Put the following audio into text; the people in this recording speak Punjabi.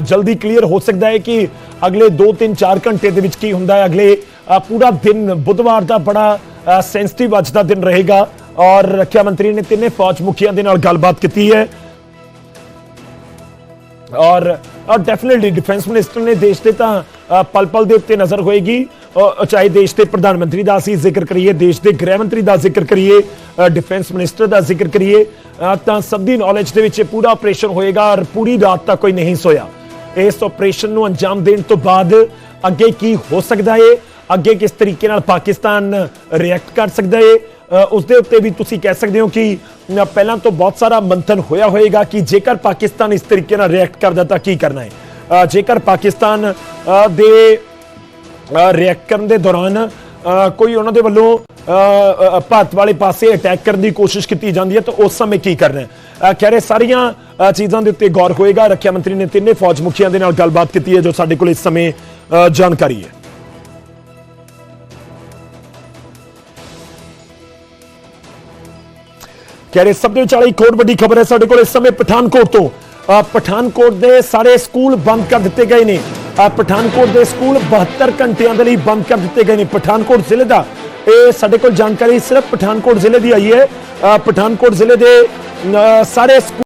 ਜਲਦੀ ਕਲੀਅਰ ਹੋ ਸਕਦਾ ਹੈ ਕਿ ਅਗਲੇ 2-3 4 ਘੰਟੇ ਦੇ ਵਿੱਚ ਕੀ ਹੁੰਦਾ ਹੈ? ਅਗਲੇ ਪੂਰਾ ਦਿਨ ਬੁੱਧਵਾਰ ਦਾ ਬੜਾ ਸੈਂਸਿਟਿਵ ਅੱਜ ਦਾ ਦਿਨ ਰਹੇਗਾ ਔਰ ਰੱਖਿਆ ਮੰਤਰੀ ਨੇ ਤਿੰਨੇ ਫੌਜ ਮੁਖੀਆਂ ਦੇ ਨਾਲ ਗੱਲਬਾਤ ਕੀਤੀ ਹੈ। ਔਰ ਔਰ ਡੈਫੀਨਿਟਲੀ ਡਿਫੈਂਸ ਮਿਨਿਸਟਰ ਨੇ ਦੇਸ਼ ਦੇ ਤਾਂ ਪਲ ਪਲ ਦੇ ਉੱਤੇ ਨਜ਼ਰ ਹੋਏਗੀ। ਅ, ਚਾਹੇ ਦੇਸ਼ ਦੇ ਪ੍ਰਧਾਨ ਮੰਤਰੀ ਦਾ ਅਸੀਂ ਜ਼ਿਕਰ ਕਰੀਏ ਦੇਸ਼ ਦੇ ਗ੍ਰਹਿ ਮੰਤਰੀ ਦਾ ਜ਼ਿਕਰ ਕਰੀਏ ਡਿਫੈਂਸ ਮਿਨਿਸਟਰ ਦਾ ਜ਼ਿਕਰ ਕਰੀਏ ਤਾਂ ਸਭ ਦੀ ਨੌਲੇਜ ਦੇ ਵਿੱਚ ਇਹ ਪੂਰਾ ਆਪਰੇਸ਼ਨ ਹੋਏਗਾ ਔਰ ਪੂਰੀ ਰਾਤ ਤੱਕ ਕੋਈ ਨਹੀਂ ਸੋਇਆ। ਇਸ ਆਪਰੇਸ਼ਨ ਨੂੰ ਅੰਜਾਮ ਦੇਣ ਤੋਂ ਬਾਅਦ ਅੱਗੇ ਕੀ ਹੋ ਸਕਦਾ ਹੈ ਅੱਗੇ ਕਿਸ ਤਰੀਕੇ ਨਾਲ ਪਾਕਿਸਤਾਨ ਰਿਐਕਟ ਕਰ ਸਕਦਾ ਹੈ ਅ, ਉਸ ਦੇ ਉੱਤੇ ਵੀ ਤੁਸੀਂ ਕਹਿ ਸਕਦੇ ਹੋ ਕਿ ਪਹਿਲਾਂ ਤੋਂ ਬਹੁਤ ਸਾਰਾ ਮੰਥਨ ਹੋਇਆ ਹੋਏਗਾ ਕਿ ਜੇਕਰ ਪਾਕਿਸਤਾਨ ਇਸ ਤਰੀਕੇ ਨਾਲ ਰਿਐਕਟ ਕਰਦਾ ਤਾਂ ਕੀ ਕਰਨਾ ਹੈ ਜੇਕਰ ਪਾਕਿਸਤਾਨ ਦੇ ਰਿਐਕਟ ਕਰਨ ਦੇ ਦੌਰਾਨ ਕੋਈ ਉਹਨਾਂ ਦੇ ਵੱਲੋਂ ਭਾਰਤ ਵਾਲੇ ਪਾਸੇ ਅਟੈਕ ਕਰਨ ਦੀ ਕੋਸ਼ਿਸ਼ ਕੀਤੀ ਜਾਂਦੀ ਹੈ ਤਾਂ ਉਸ ਸਮੇਂ ਕੀ ਕਰਨਾ ਹੈ? ਅ, ਖੈਰ ਸਾਰੀਆਂ ਚੀਜ਼ਾਂ ਦੇ ਉੱਤੇ ਗੌਰ ਹੋਏਗਾ। ਰੱਖਿਆ ਮੰਤਰੀ ਨੇ ਤਿੰਨੇ ਫੌਜ ਮੁਖੀਆਂ ਦੇ ਨਾਲ ਗੱਲਬਾਤ ਕੀਤੀ ਹੈ ਜੋ ਸਾਡੇ ਕੋਲ ਇਸ ਸਮੇਂ ਅ, ਜਾਣਕਾਰੀ ਹੈ। ਕਹਿ ਰਹੇ ਸਭ ਦੇ ਵਿਚਾਲੇ ਇੱਕ ਹੋਰ ਵੱਡੀ ਖਬਰ ਹੈ ਸਾਡੇ ਕੋਲ ਇਸ ਸਮੇਂ ਪਠਾਨਕੋਟ ਤੋਂ। ਪਠਾਨਕੋਟ ਦੇ ਸਾਰੇ ਸਕੂਲ ਬੰਦ ਕਰ ਦਿੱਤੇ ਗਏ ਨੇ। ਪਠਾਨਕੋਟ ਦੇ ਸਕੂਲ 72 ਘੰਟਿਆਂ ਦੇ ਲਈ ਬੰਦ ਕਰ ਦਿੱਤੇ ਗਏ ਨੇ। ਪਠਾਨਕੋਟ ਜ਼ਿਲ੍ਹੇ ਦਾ ਇਹ ਸਾਡੇ ਕੋਲ ਜਾਣਕਾਰੀ ਸਿਰਫ ਪਠਾਨਕੋਟ ਜ਼ਿਲ੍ਹੇ ਦੀ ਆਈ ਹੈ। ਪਠਾਨਕੋਟ ਜ਼ਿਲ੍ਹੇ ਦੇ ਸਾਰੇ ਸਕੂਲ